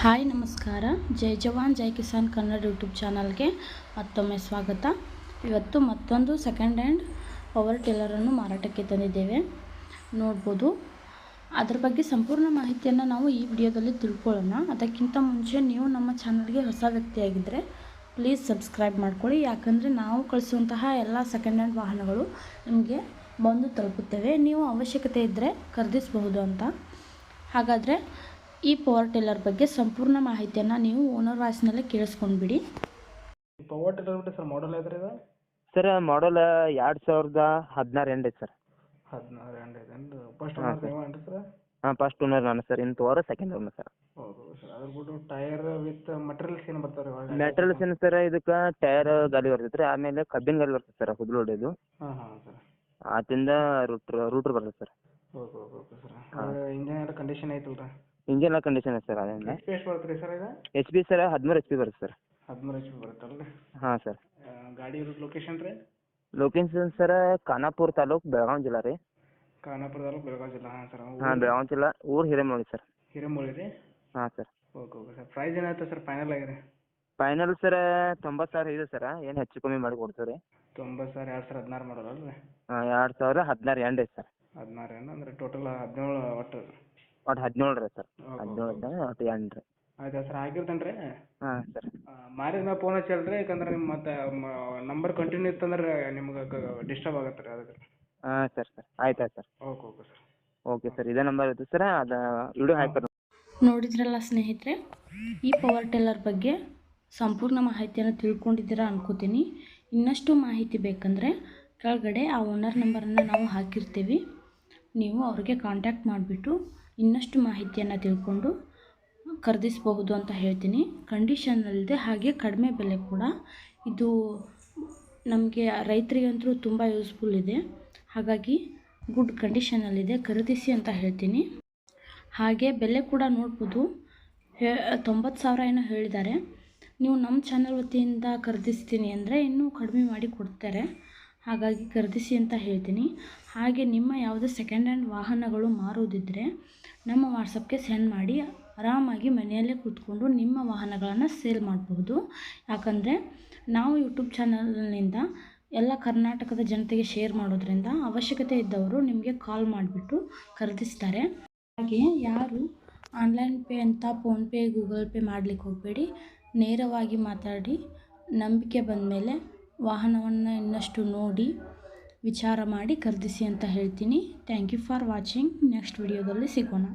Hi, ನಮಸ್ಕಾರ. ಜೈ ಜವಾನ್, ಜೈ Kisan Kannada YouTube ಚಾನಲ್ಗೆ ಮತ್ತೊಮ್ಮೆ ಸ್ವಾಗತ. ಇವತ್ತು ಮತ್ತೊಂದು ಸೆಕೆಂಡ್ ಹ್ಯಾಂಡ್ ಪವರ್ ಟೇಲರನ್ನು ಮಾರಾಟಕ್ಕೆ ತಂದಿದ್ದೇವೆ. ನೋಡ್ಬೋದು. ಅದ್ರ ಬಗ್ಗೆ ಸಂಪೂರ್ಣ ಮಾಹಿತಿಯನ್ನು ನಾವು ಈ ವಿಡಿಯೋದಲ್ಲಿ ತಿಳ್ಕೊಳ್ಳೋಣ. ಅದಕ್ಕಿಂತ ಮುಂಚೆ ನೀವು ನಮ್ಮ ಚಾನಲ್ಗೆ ಹೊಸ ವ್ಯಕ್ತಿಯಾಗಿದ್ದರೆ ಪ್ಲೀಸ್ ಸಬ್ಸ್ಕ್ರೈಬ್ ಮಾಡ್ಕೊಳ್ಳಿ. ಯಾಕಂದರೆ ನಾವು ಕಳಿಸುವಂತಹ ಎಲ್ಲ ಸೆಕೆಂಡ್ ಹ್ಯಾಂಡ್ ವಾಹನಗಳು ನಿಮಗೆ ಬಂದು ತಲುಪುತ್ತವೆ. ನೀವು ಅವಶ್ಯಕತೆ ಇದ್ದರೆ ಖರೀದಿಸಬಹುದು ಅಂತ. ಹಾಗಾದರೆ ಈ ಪವರ್ ಟಿಲ್ಲರ್ ಬಗ್ಗೆ ಸಂಪೂರ್ಣ ಮಾಹಿತಿಯನ್ನು ನೀವು ಓನರ್ ವಾಯ್ಸ್ನಲ್ಲೇ ಕೇಳಿಸ್ಕೊಂಡ್ಬಿಡಿ. ಪವರ್ ಟಿಲ್ಲರ್ ಬಿಟ್ಟು ಸರ್ ಮಾಡಲ್ ಐತ್ರಿ ಇದು? ಸರ್ ಮಾಡಲ್ ಎರಡು ಸಾವಿರದ ಹದಿನಾರು ಎಂಡ್ ಐತೆ ಸರ್ ಹದಿನಾರು ಎಂಡ್ ಐತೆ ಫಸ್ಟ್ ಹಾಂ, ಓನರ್ ಸರ್. ನೀವು ಸರ್ ಹಾಂ ಫಸ್ಟ್ ಓನರ್ ನಾನು ಸರ್ ಇನ್ನು ತೋರ ಸೆಕೆಂಡ್ ಓನರ್ ಸರ್ ಹೌದು ಸರ್ ಅದ್ರ ಬಿಟ್ಟು ಟೈರ್ ವಿತ್ ಮಟೀರಿಯಲ್ಸ್ ಏನು ಬರ್ತಾರೆ ರೀ ಮೆಟೀರಿಯಲ್ಸ್ ಏನು ಸರ್ ಇದಕ್ಕೆ ಟೈರ್ ಗಾಲಿ ಬರ್ತೈತೆ ರೀ ಆಮೇಲೆ ಕಬ್ಬಿನ ಗಾಲಿ ಬರ್ತೈತೆ ಸರ್ ಹುದ್ಲು ಹೊಡೆಯೋದು. ಹಾಂ ಹಾಂ ಸರ್ ಆತಿಂದ ರೂಟ್ರ್ ರೂಟ್ರ್ ಬರ್ತೈತೆ sir okay okay okay sir ಹಾಂ. ಇಂಜನ್ ಎಲ್ಲ ಕಂಡೀಷನ್ ಐತಲ್ಲ ರೀ ಇಂಜಿನ್ ಕಂಡೀಷನ್ ಐತೆ ಸರ್ ಅದೇನು ಎಷ್ಟು ಎಷ್ಟು ಬರುತ್ತೆ ಸರ್ ಇದು? ಎಚ್ ಪಿ ಸರ್ ಹದಿಮೂರು ಎಚ್ ಪಿ ಬರುತ್ತೆ ಸರ್. ಹದಿಮೂರು ಎಚ್ ಪಿ ಬರುತ್ತಲ್ಲ ಹಾಂ ಸರ್. ಗಾಡಿ ಇರೋದು ಲೊಕೇಶನ್ ರೀ? ಲೊಕೇಶನ್ ಸರ್ ಖಾನಾಪುರ ತಾಲೂಕ್ ಬೆಳಗಾವಿ ಜಿಲ್ಲಾ ರೀ. ಖಾನಾಪುರ ತಾಲೂಕು ಬೆಳಗಾವಿ ಜಿಲ್ಲಾ ಹಾಂ ಸರ್. ಹಾಂ ಬೆಳಗಾವಿ ಜಿಲ್ಲಾ ಊರು ಹಿರೇಮಳಿ ಸರ್. ಹಿರೇಮೂಳಿ ರೀ? ಹಾಂ sir. Okay okay sir. Price ಏನಾಯ್ತು ಸರ್ ಫೈನಲ್ ಆಗಿದೆ ಫೈನಲ್ ಸರ್ ತೊಂಬತ್ತು ಸಾವಿರ ಇದೆ ಸರ್. ಏನು ಹೆಚ್ಚು ಕಮ್ಮಿ ಮಾಡಿ ಕೊಡ್ತೀವಿ ರೀ ತೊಂಬತ್ತು ಸಾವಿರ ಎರಡು ಸಾವಿರ ಹದಿನಾರು ಮಾಡೋದಲ್ಲ ರೀ ಹಾಂ ಎರಡು ಸಾವಿರ ಹದಿನಾರು ಎಂಡ್ ಐತೆ ಸರ್. ಹದಿನಾರು ಎಂಡ್ ಅಂದರೆ ಟೋಟಲ್ ಹದಿನೇಳು ಒಟ್ಟು. ಒಟ್ಟು ಹದಿನೇಳು ರೀ ಸರ್ ಹದಿನೇಳು ಒಟ್ಟು ಎಂಟು ರೀ ಆಯ್ತು ಸರ್ ಹಾಕಿರ್ತೇನೆ ರೀ ಹಾಂ ಸರ್. ಮಾರಿದ ಮೇಲೆ ಫೋನ್ ಹಚ್ಚಲ್ರಿ ಯಾಕಂದ್ರೆ ನಿಮ್ಮ ಮತ್ತೆ ನಂಬರ್ ಕಂಟಿನ್ಯೂ ಇತ್ತಂದ್ರೆ ನಿಮ್ಗೆ ಡಿಸ್ಟರ್ಬ್ ಆಗತ್ತೆ ರೀ ಅದಕ್ಕೆ. ಹಾಂ ಸರ್ ಸರ್. ಆಯ್ತು ಆಯ್ತು sir. Okay okay sir. Okay sir ಇದೇ ನಂಬರ್ ಇತ್ತು ಸರ್. ಅದು ವಿಡಿಯೋ ಹಾಕಿ ನೋಡಿದ್ರಲ್ಲ ಸ್ನೇಹಿತರೆ ಈ ಪವರ್ ಟೆಲ್ಲರ್ ಬಗ್ಗೆ ಸಂಪೂರ್ಣ ಮಾಹಿತಿಯನ್ನು ತಿಳ್ಕೊಂಡಿದ್ದೀರಾ ಅನ್ಕೋತೀನಿ. ಇನ್ನಷ್ಟು ಮಾಹಿತಿ ಬೇಕಂದರೆ ಕೆಳಗಡೆ ಆ ಓನರ್ ನಂಬರನ್ನು ನಾವು ಹಾಕಿರ್ತೀವಿ. ನೀವು ಅವ್ರಿಗೆ ಕಾಂಟ್ಯಾಕ್ಟ್ ಮಾಡಿಬಿಟ್ಟು ಇನ್ನಷ್ಟು ಮಾಹಿತಿಯನ್ನು ತಿಳ್ಕೊಂಡು ಖರೀದಿಸಬಹುದು ಅಂತ ಹೇಳ್ತೀನಿ. ಕಂಡೀಷನಲ್ಲಿದೆ ಹಾಗೆ ಕಡಿಮೆ ಬೆಲೆ ಕೂಡ. ಇದು ನಮಗೆ ರೈತರಿಗಂತೂ ತುಂಬ ಯೂಸ್ಫುಲ್ ಇದೆ. ಹಾಗಾಗಿ ಗುಡ್ ಕಂಡೀಷನಲ್ಲಿದೆ ಖರೀದಿಸಿ ಅಂತ ಹೇಳ್ತೀನಿ. ಹಾಗೆ ಬೆಲೆ ಕೂಡ ನೋಡ್ಬೋದು. ಹೇ, ತೊಂಬತ್ತು ಸಾವಿರ ಏನೋ ಹೇಳಿದ್ದಾರೆ. ನೀವು ನಮ್ಮ ಚಾನಲ್ ವತಿಯಿಂದ ಖರೀದಿಸ್ತೀನಿ ಅಂದರೆ ಇನ್ನೂ ಕಡಿಮೆ ಮಾಡಿ ಕೊಡ್ತಾರೆ. ಹಾಗಾಗಿ ಖರೀದಿಸಿ ಅಂತ ಹೇಳ್ತೀನಿ. ಹಾಗೆ ನಿಮ್ಮ ಯಾವುದೇ ಸೆಕೆಂಡ್ ಹ್ಯಾಂಡ್ ವಾಹನಗಳು ಮಾರೋದಿದ್ದರೆ ನಮ್ಮ ವಾಟ್ಸಪ್ಗೆ ಸೆಂಡ್ ಮಾಡಿ, ಆರಾಮಾಗಿ ಮನೆಯಲ್ಲೇ ಕೂತ್ಕೊಂಡು ನಿಮ್ಮ ವಾಹನಗಳನ್ನು ಸೇಲ್ ಮಾಡಬಹುದು. ಯಾಕಂದರೆ ನಾವು ಯೂಟ್ಯೂಬ್ ಚಾನಲ್ನಿಂದ ಎಲ್ಲ ಕರ್ನಾಟಕದ ಜನತೆಗೆ ಶೇರ್ ಮಾಡೋದ್ರಿಂದ ಅವಶ್ಯಕತೆ ಇದ್ದವರು ನಿಮಗೆ ಕಾಲ್ ಮಾಡಿಬಿಟ್ಟು ಖರೀದಿಸ್ತಾರೆ. ಹಾಗೆ ಯಾರು ಆನ್ಲೈನ್ ಪೇ ಅಂತ ಫೋನ್ಪೇ ಗೂಗಲ್ ಪೇ ಮಾಡಲಿಕ್ಕೆ ಹೋಗಬೇಡಿ. ನೇರವಾಗಿ ಮಾತಾಡಿ ನಂಬಿಕೆ ಬಂದ ಮೇಲೆ ವಾಹನವನ್ನು ಇನ್ನಷ್ಟು ನೋಡಿ ವಿಚಾರ ಮಾಡಿ ಖರೀದಿಸಿ ಅಂತ ಹೇಳ್ತೀನಿ. Thank you for watching next ವಿಡಿಯೋದಲ್ಲಿ ಸಿಗೋಣ.